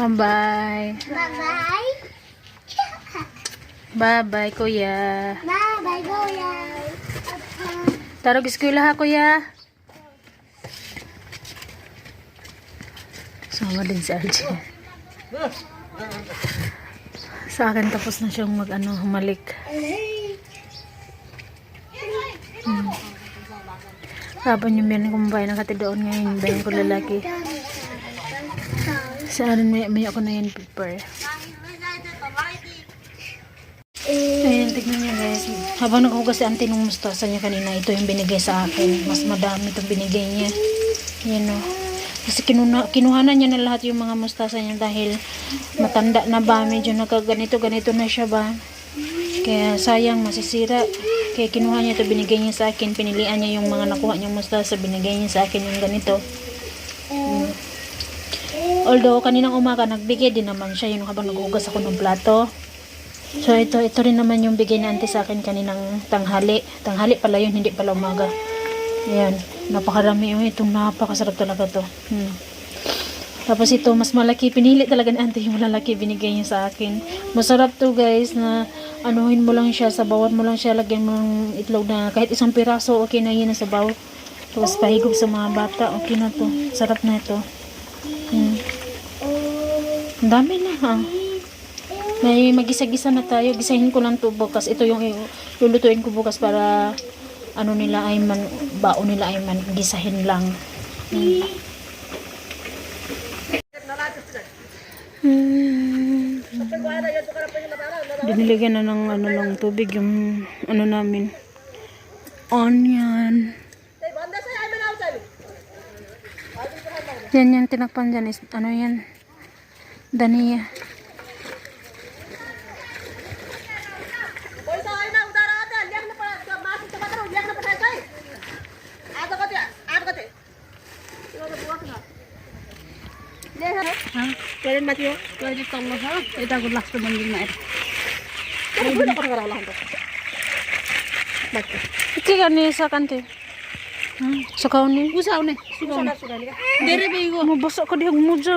Bye-bye. Bye-bye. Bye-bye, kuya. Bye-bye, Goya. Tarog eskwela ha, kuya. Sama din si Archie. Sa akin tapos na siyang mag ano, humalik. Hmm. Tapon yung biyanin kong bahay nakati doon ngayon, yung bayan ko lalaki. Sa akin may, may ako na yan paper. Ayan, tignan niyo guys. Habang naghugas si auntie nung mustasa niya kanina, ito yung binigay sa akin. Mas madami itong binigay niya. Yan o. Kasi kinuna, kinuhanan niya na lahat yung mga mustasa niya dahil matanda na ba, medyo nakaganito, ganito na siya ba. Kaya sayang, masisira. Kaya kinuha niya ito, binigay niya sa akin. Pinilian niya yung mga nakuha niyang mustasa, binigay niya sa akin yung ganito. Although, kaninang umaga, nagbigay din naman siya yung habang naghugas ako ng plato. So ito ito rin naman yung bigay ni auntie sa akin kaninang tanghali. Tanghali pala yun, hindi pala umaga. Ayan, napakarami yung itong napakasarap talaga to. Hmm. Tapos ito, mas malaki. Pinili talaga ni auntie yung malalaki binigay niya sa akin. Masarap to guys na anuhin mo lang siya, sabawan mo lang siya, lagyan mo ng itlog na kahit isang piraso, okay na yun na sabaw. Tapos pahigop sa mga bata, okay na to. Sarap na ito. Dami na ha. May magisa-gisa na tayo. Gisahin ko lang to bukas. Ito yung lulutuin ko bukas para ano nila ay man, bao nila ay man, gisahin lang. Hmm. Diniligan na ng ano ng tubig yung ano namin. Onion. Yan yan tinakpan dyan is ano yan. धनिया टोइलेटमा मन्दिरमा के गर्ने सकान्थे सुकाउने। उसाउने धेरै बेगो। म बसको मुजो।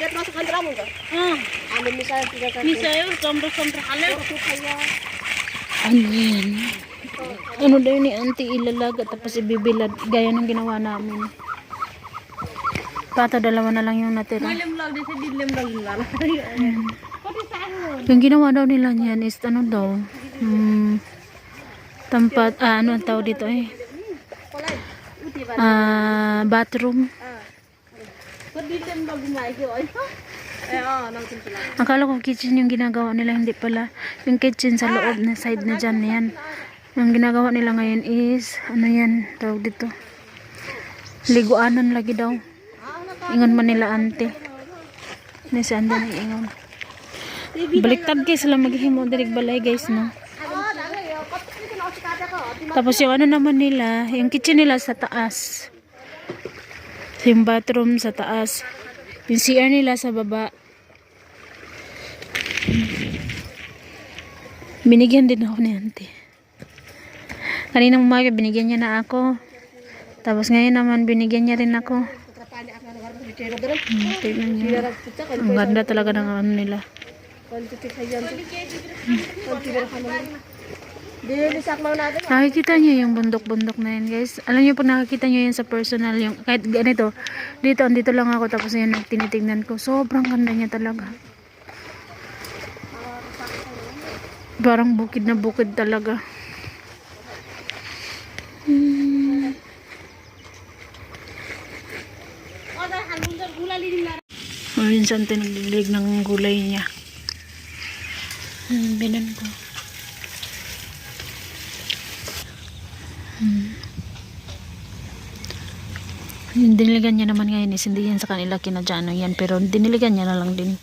Hmm. Diyan masuk kantra mo ka? Ah. Ano misal tiga ka? Misal sombro sombro hale. Kaya. Ano yan? Ano daw ni auntie ilalaga tapos ibibilad gaya ng ginawa namin. Pata dalawa na lang yung natira. Dilim lang di sa dilim lang? Yung ginawa daw nila niyan is ano daw, hmm, tampat, ah, ano ang tawag dito eh, ah, bathroom. Dilim lang gumayo. Eh, oh, nang sila. Akala ko kitchen yung ginagawa nila, hindi pala. Yung kitchen sa loob na side na dyan, yan. Yung ginagawa nila ngayon is, ano yan, tawag dito. Liguanan lagi daw. Ingon man nila ante. Ni si ande ni ingon. Baliktad kayo sila maghihimo dirig balay guys no. Tapos yung ano naman nila, yung kitchen nila sa taas. Yung bathroom sa taas. Yung CR nila sa baba. Binigyan din ako ni auntie. Kanina umaga binigyan niya na ako. Tapos ngayon naman binigyan niya rin ako. Hmm, tignan. Ang ganda talaga ng ano nila. Nakikita niyo yung bundok-bundok na yan guys. Alam niyo pag nakikita niyo yan sa personal, yung kahit ganito, dito, andito lang ako tapos yan tinitignan ko. Sobrang ganda niya talaga. Parang bukid na bukid talaga. Hmm. Minsan tinilig ng gulay niya. Hmm, binan ko. Yung diniligan niya naman ngayon is hindi yan sa kanila kinadyano yan pero diniligan niya na lang din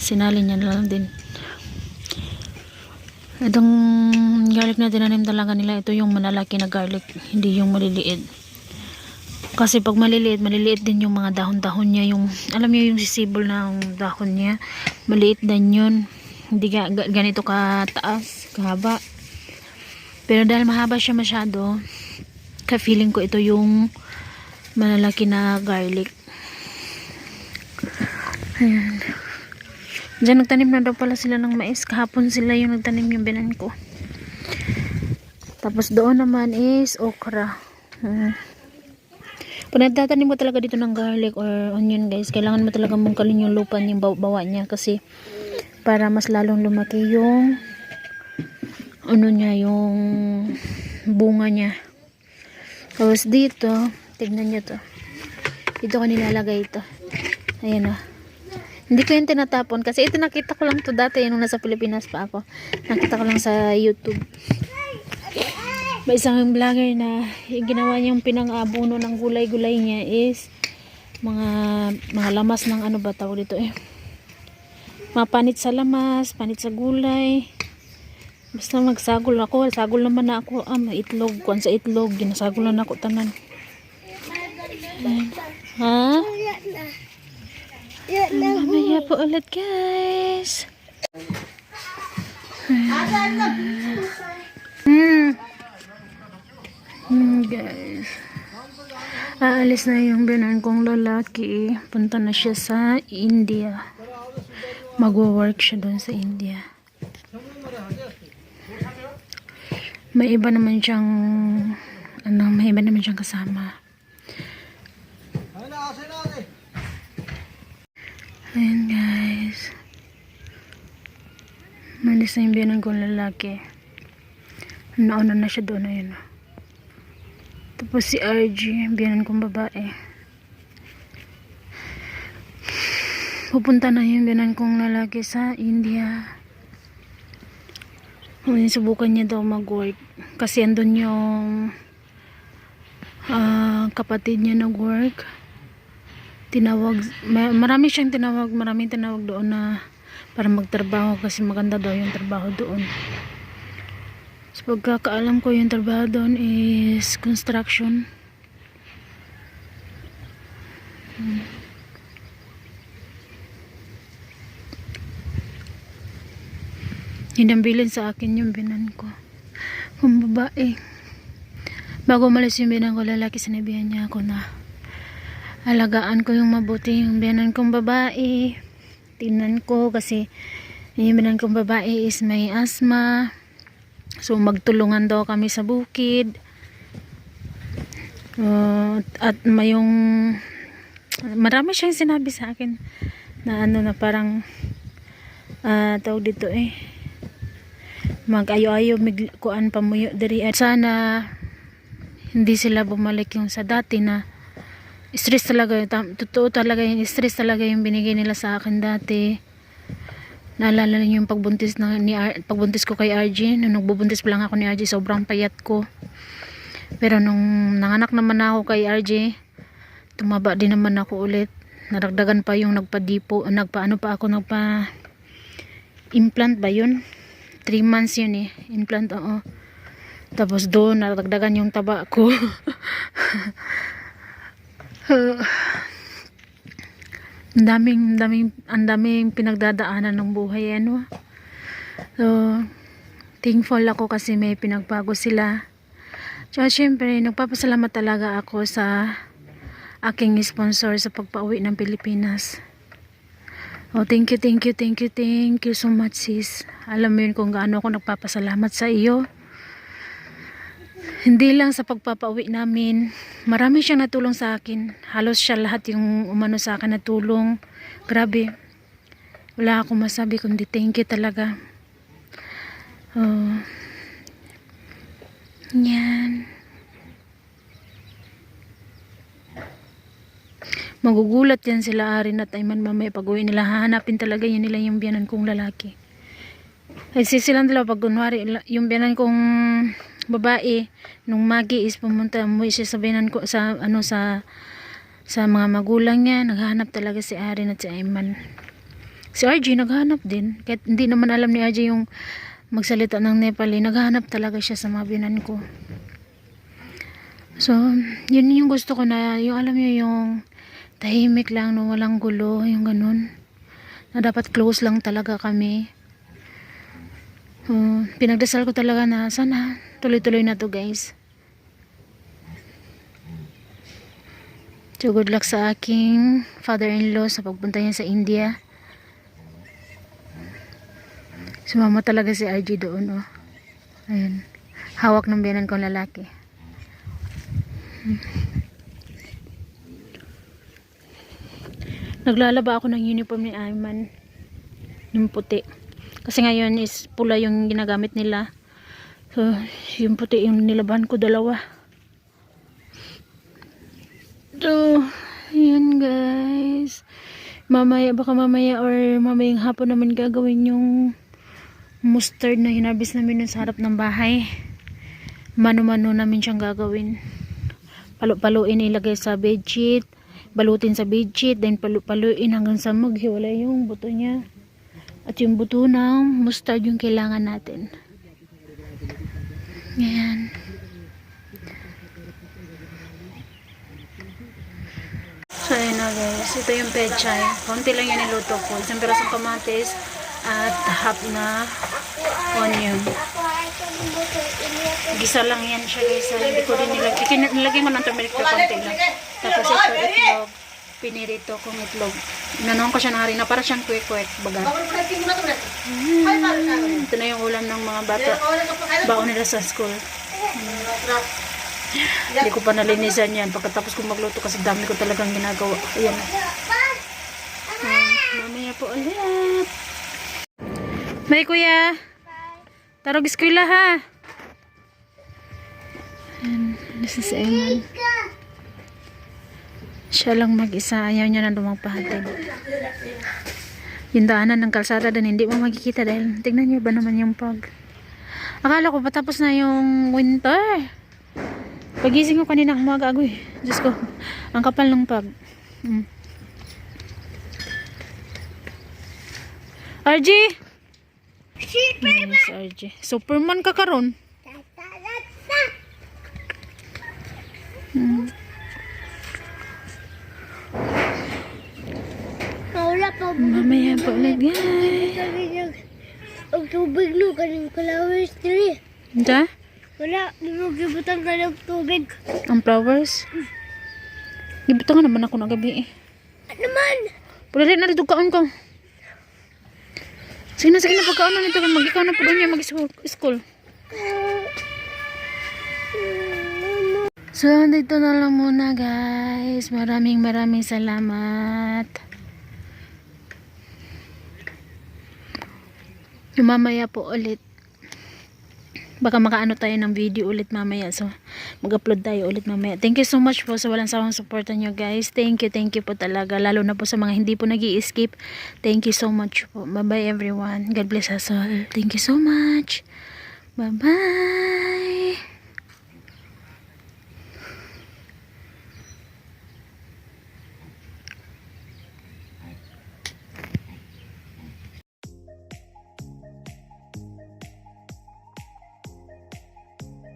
sinali niya na lang din Itong garlic na tinanim talaga nila, ito yung malalaki na garlic, hindi yung maliliit. Kasi pag maliliit, maliliit din yung mga dahon-dahon niya. Yung, alam niyo yung sisibol yung dahon niya. Maliit din yun. Hindi ga- ganito kataas, kahaba. Pero dahil mahaba siya masyado, ka-feeling ko ito yung malalaki na garlic. Ayan. Diyan nagtanim na daw pala sila ng mais. Kahapon sila yung nagtanim yung binan ko. Tapos doon naman is okra. Hmm. Pag nagtatanim mo talaga dito ng garlic or onion guys, kailangan mo talaga mungkalin yung lupa yung baw- bawa niya kasi para mas lalong lumaki yung ano niya, yung bunga niya. Tapos dito, tignan niyo to. Dito ko nilalagay ito. Ayan o. Hindi ko yung tinatapon kasi ito nakita ko lang to dati nung nasa Pilipinas pa ako. Nakita ko lang sa YouTube. May isang vlogger na yung ginawa niyang pinang-abuno ng gulay-gulay niya is mga mga lamas ng ano ba tawag dito eh. Mga panit sa lamas, panit sa gulay. Basta magsagol ako. Sagol naman na ako. Ah, may itlog. Kuan sa itlog. Ginasagol na ako tanan. Ayan. Ha? Mamaya po ulit guys. Hmm. Hmm, guys. Aalis na yung binan kong lalaki. Punta na siya sa India. Magwo-work siya doon sa India. May iba naman siyang ano, may iba naman siyang kasama. Ayan guys. Malis na yung biyanan kong lalaki. Nauna na siya doon. Ayun. Tapos si RG, biyanan kong babae. Pupunta na yung biyanan kong lalaki sa India. Ngayon, subukan niya daw mag-work. Kasi andun yung ah, kapatid niya nag-work tinawag, ma- marami siyang tinawag, maraming tinawag doon na para magtrabaho kasi maganda daw yung trabaho doon. So pagkakaalam ko yung trabaho doon is construction. Hmm. Hinambilin sa akin yung binan ko. Kung babae. Bago malis yung binan ko, lalaki sinabihan niya ako na alagaan ko yung mabuti yung biyanan kong babae tingnan ko kasi yung biyanan kong babae is may asthma so magtulungan daw kami sa bukid Uh, at mayong marami siyang sinabi sa akin na ano na parang ah tawag dito eh mag-ayo-ayo mig kuan pamuyo diri sana hindi sila bumalik yung sa dati na stress talaga yun. Totoo talaga yung stress talaga yung binigay nila sa akin dati. Naalala niyo yung pagbuntis, na, ni R, pagbuntis ko kay RG. Nung nagbubuntis pa lang ako ni RG, sobrang payat ko. Pero nung nanganak naman ako kay RG, tumaba din naman ako ulit. Naragdagan pa yung nagpa-dipo, nagpa-ano pa ako, nagpa implant ba yun? 3 months yun eh. Implant, oo. Tapos doon, naragdagan yung taba ko. ang daming, daming, ang daming pinagdadaanan ng buhay, ano. So, thankful ako kasi may pinagbago sila. Tsaka syempre, nagpapasalamat talaga ako sa aking sponsor sa pagpauwi ng Pilipinas. Oh, thank you, thank you, thank you, thank you so much, sis. Alam mo yun kung gaano ako nagpapasalamat sa iyo. Hindi lang sa pagpapauwi namin. Marami siyang natulong sa akin. Halos siya lahat yung umano sa akin na tulong. Grabe. Wala akong masabi kundi thank you talaga. Oh. Yan. Magugulat yan sila Arin at Ayman mamaya pag uwi nila. Hahanapin talaga yun nila yung biyanan kong lalaki. Kasi silang dalawa pag kunwari yung biyanan kong babae nung magi is pumunta mo siya sa biyanan ko sa ano sa sa mga magulang niya naghahanap talaga si Arin at si Ayman si RG naghahanap din kahit hindi naman alam ni RG yung magsalita ng Nepali. Naghahanap talaga siya sa mga binan ko. So, yun yung gusto ko na, yung alam niyo yung tahimik lang, no, walang gulo, yung ganun. Na dapat close lang talaga kami. So, pinagdasal ko talaga na sana tuloy-tuloy na to guys. So, good luck sa aking father-in-law sa pagpunta niya sa India. Sumama talaga si RG doon, oh. Ayun. Hawak ng biyanan kong lalaki. Naglalaba ako ng uniform ni Ayman. Yung puti. Kasi ngayon is pula yung ginagamit nila. So, yung puti yung nilaban ko dalawa. So, yun guys. Mamaya, baka mamaya or mamayang hapon naman gagawin yung mustard na hinabis namin sa harap ng bahay. Mano-mano namin siyang gagawin. Palo-paloin ilagay sa bedsheet. Balutin sa bedsheet. Then palo-paloin hanggang sa maghiwalay yung buto niya. At yung buto ng mustard yung kailangan natin. Ayan. So, ayun na guys. Ito yung pechay. Konti lang yung niluto ko. Isang pirasong kamatis at half na onion. Gisa lang yan siya guys. Hindi ko rin nilagay. Nilagay mo ng turmeric to konti lang. Tapos ito. Pinirito kong itlog. Inanon ko siya ng harina para siyang kwek-kwek. Baga. Mm, ito na yung ulam ng mga bata. Baon nila sa school. Hindi ko pa nalinisan yan. Pagkatapos ko magluto kasi dami ko talagang ginagawa. Ayan. Um, mamaya po ulit. May kuya. Tarog eskwela ha. Ayan. This is Eman. Siya lang mag-isa. Ayaw niya na lumagpahatid. Yung daanan ng kalsada din hindi mo makikita dahil tignan niyo ba naman yung pag. Akala ko patapos na yung winter. Pagising ko kanina umaga agoy. Diyos ko. Ang kapal ng pag. Mm. RG! Yes, RG. Superman ka karon. Mamaya po ulit guys. Ang tubig no, kanang flowers tree. Ito? Wala, gibutan ka ng tubig. Ang flowers. Gibuta nga naman ako ng gabi eh. Ano? Pwede rin na dito kaon ko. Sige na, sige na, pagkaon na nito. Mag-ikaw na po doon niya mag-school. So, dito na lang muna guys. Maraming maraming salamat. Mamaya po ulit. Baka makaano tayo ng video ulit mamaya. So, mag-upload tayo ulit mamaya. Thank you so much po sa walang sawang suporta nyo guys. Thank you, thank you po talaga. Lalo na po sa mga hindi po nag skip Thank you so much po. Bye-bye everyone. God bless us all. Thank you so much. Bye-bye.